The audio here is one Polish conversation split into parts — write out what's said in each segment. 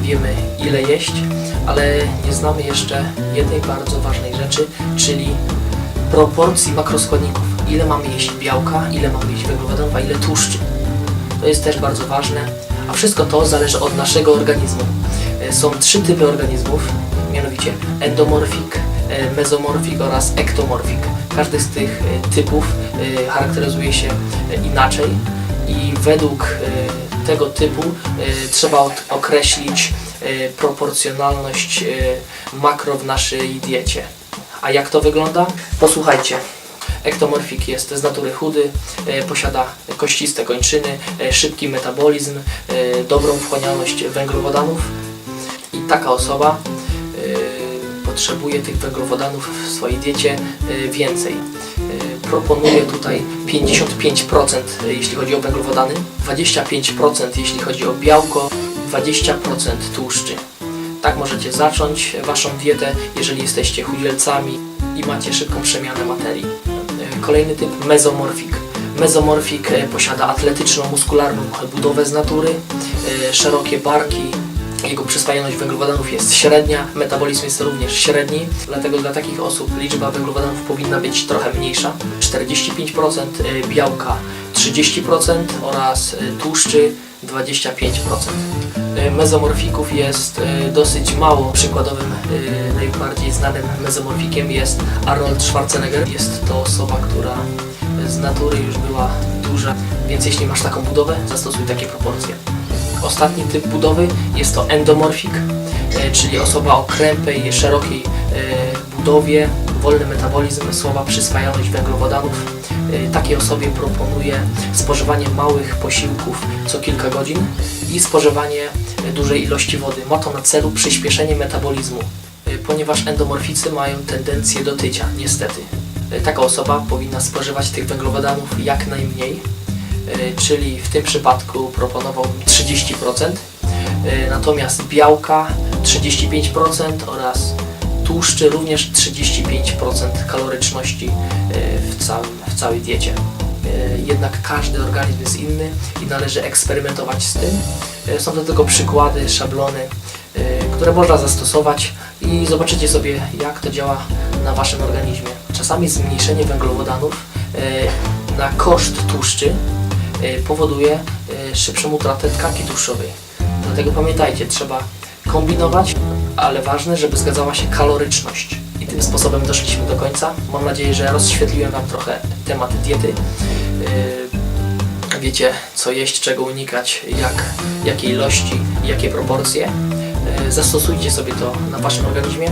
wiemy ile jeść, ale nie znamy jeszcze jednej bardzo ważnej rzeczy, czyli proporcji makroskładników. Ile mamy jeść białka, ile mamy jeść węglowodanów, a ile tłuszczy. To jest też bardzo ważne, a wszystko to zależy od naszego organizmu. E, Są trzy typy organizmów, mianowicie endomorfik, e, mezomorfik oraz ektomorfik. Każdy z tych e, typów charakteryzuje się inaczej i według e, tego typu e, trzeba określić e, proporcjonalność makro w naszej diecie. A jak to wygląda? Posłuchajcie. Ektomorfik jest z natury chudy, posiada kościste kończyny, szybki metabolizm, dobrą wchłanialność węglowodanów i taka osoba potrzebuje tych węglowodanów w swojej diecie więcej. Proponuję tutaj 55% jeśli chodzi o węglowodany, 25% jeśli chodzi o białko, 20% tłuszczy. Tak możecie zacząć Waszą dietę, jeżeli jesteście chudzielcami i macie szybką przemianę materii. Kolejny typ mezomorfik. Mezomorfik e, posiada atletyczną, muskularną budowę z natury, e, szerokie barki, jego przyswajalność węglowodanów jest średnia, metabolizm jest również średni, dlatego dla takich osób liczba węglowodanów powinna być trochę mniejsza. 45% e, białka, 30% oraz e, tłuszczy 25%. E, Mezomorfików jest dosyć mało. Przykładowym najbardziej znanym mezomorfikiem jest Arnold Schwarzenegger. Jest to osoba, która z natury już była duża, więc jeśli masz taką budowę, zastosuj takie proporcje. Ostatni typ budowy jest to endomorfik, e, czyli osoba o krępej, szerokiej e, budowie, wolny metabolizm, słaba przyswajalność węglowodanów. E, Takiej osobie proponuję spożywanie małych posiłków co kilka godzin i spożywanie dużej ilości wody. Ma to na celu przyspieszenie metabolizmu, ponieważ endomorficy mają tendencję do tycia, niestety. Taka osoba powinna spożywać tych węglowodanów jak najmniej, czyli w tym przypadku proponowałbym 30%, e, natomiast białka 35% oraz tłuszczy również 35% kaloryczności e, w, całym, w całej diecie. Jednak każdy organizm jest inny i należy eksperymentować z tym. Są do tego przykłady, szablony, które można zastosować i zobaczycie sobie jak to działa na Waszym organizmie. Czasami zmniejszenie węglowodanów na koszt tłuszczy powoduje e, szybszą utratę tkanki tłuszczowej. Dlatego pamiętajcie, trzeba kombinować, ale ważne, żeby zgadzała się kaloryczność. I tym sposobem doszliśmy do końca. Mam nadzieję, że rozświetliłem Wam trochę temat diety. Yy, Wiecie, co jeść, czego unikać, jak, jakie ilości, jakie proporcje. Zastosujcie sobie to na Waszym organizmie.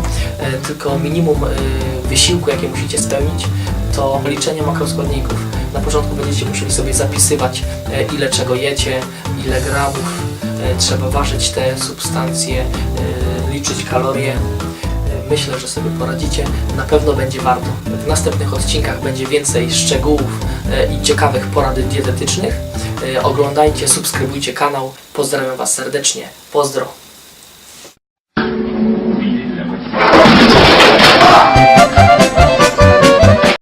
Tylko minimum wysiłku, jakie musicie spełnić, to liczenie makroskładników. Na początku będziecie musieli sobie zapisywać, e, ile czego jecie, ile gramów, e, trzeba ważyć te substancje, e, liczyć kalorie. Myślę, że sobie poradzicie. Na pewno będzie warto. W następnych odcinkach będzie więcej szczegółów i ciekawych porad dietetycznych. Oglądajcie, subskrybujcie kanał. Pozdrawiam Was serdecznie. Pozdro.